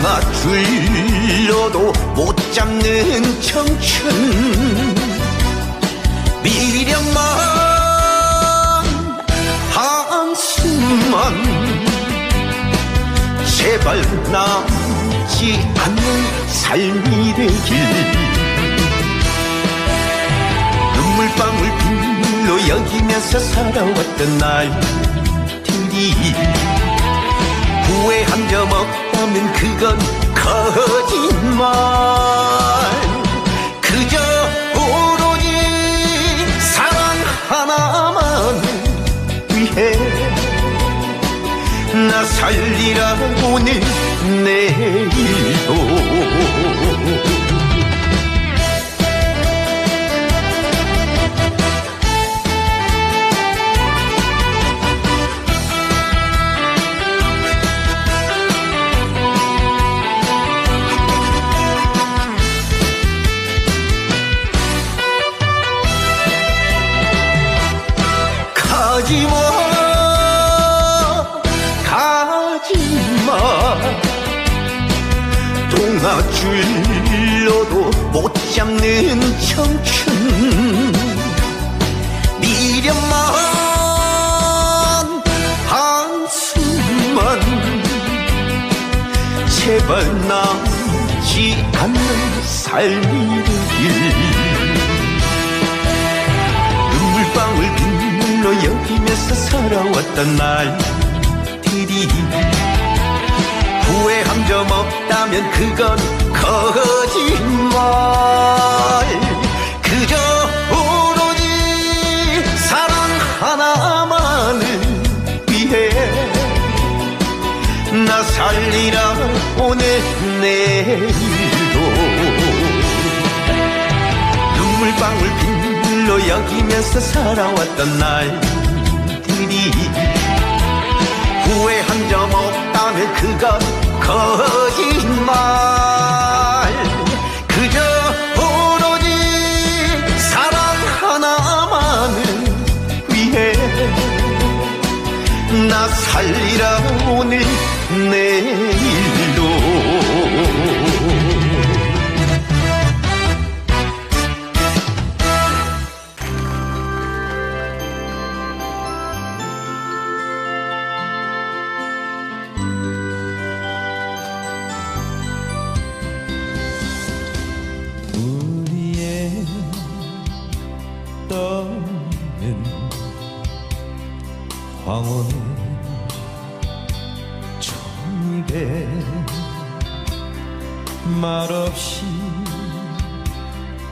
줄여도 못 잡는 청춘. 미련만 한숨만 제발 남지 않는 삶이 되길. 눈물방울 빌로 여기면서 살아왔던 날들이. 후회 한 점 없 다면 그건 거짓말. 그저 오로지 사랑 하나만 위해 나 살리라 오늘 내일도 동아줄로도 못 잡는 청춘. 미련만 한숨만 제발 남지 않는 삶이 되길. 눈물방울 빌로 여기면서 살아왔던 날 들이 후회한 점 없다면 그건 거짓말 그저 오로지 사랑 하나만을 위해 나 살리라 오늘 내일도. 눈물방울 빌로 여기면서 살아왔던 날들이 내 없이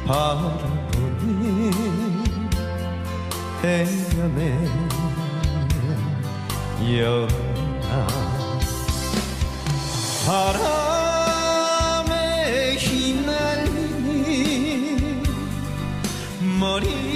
바라보는 해변의 연아 바람에 휘날리는 머리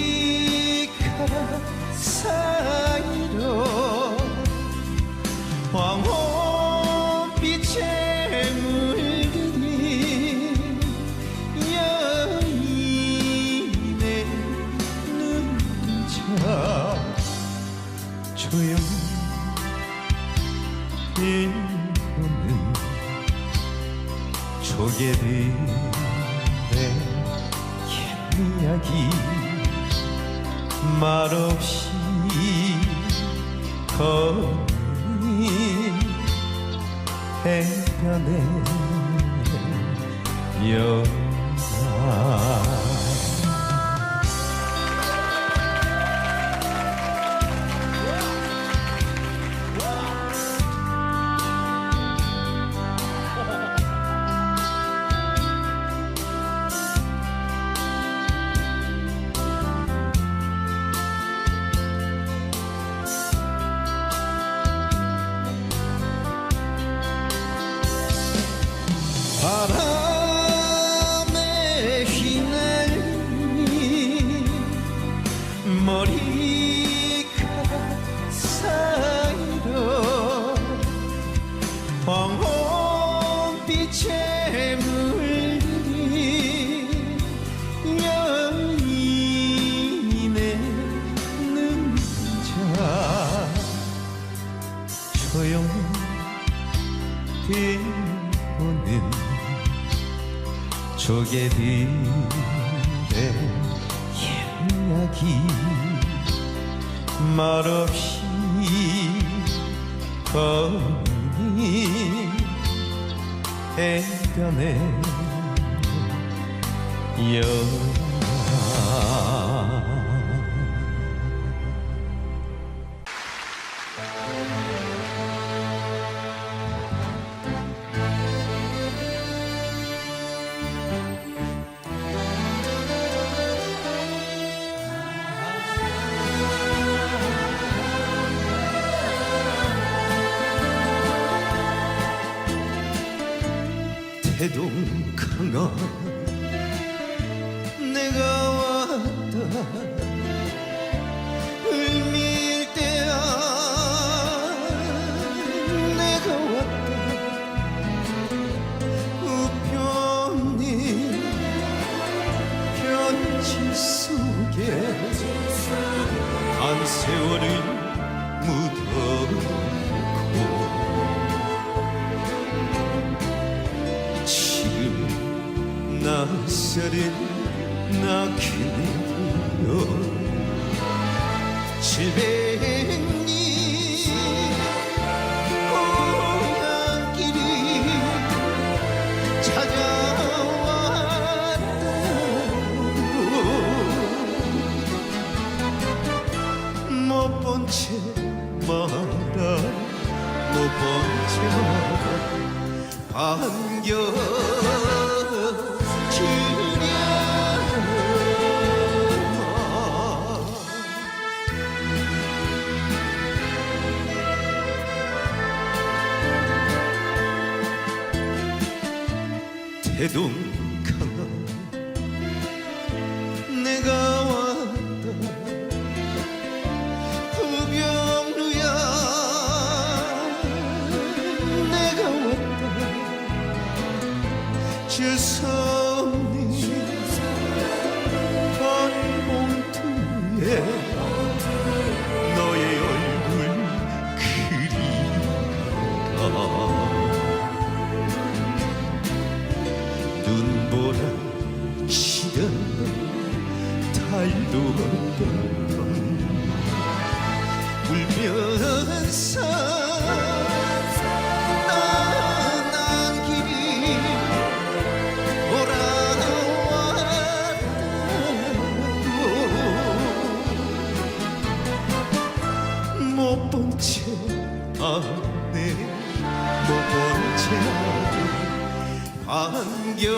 말없이 걷는 해변의 연아 황혼빛에 물들인 여인의 눈자. 조용히 보는 조개들의 이야기. 말없이 거니 해변에 여 태동강아 낯설은 나그네요. 칠백리 고향길이 찾아왔다 못본 채 말아 못본 채 말아 반겨 태동강아 내가 왔다 부병루야. 내가 왔다 주섬 치던 달도 없던 울면서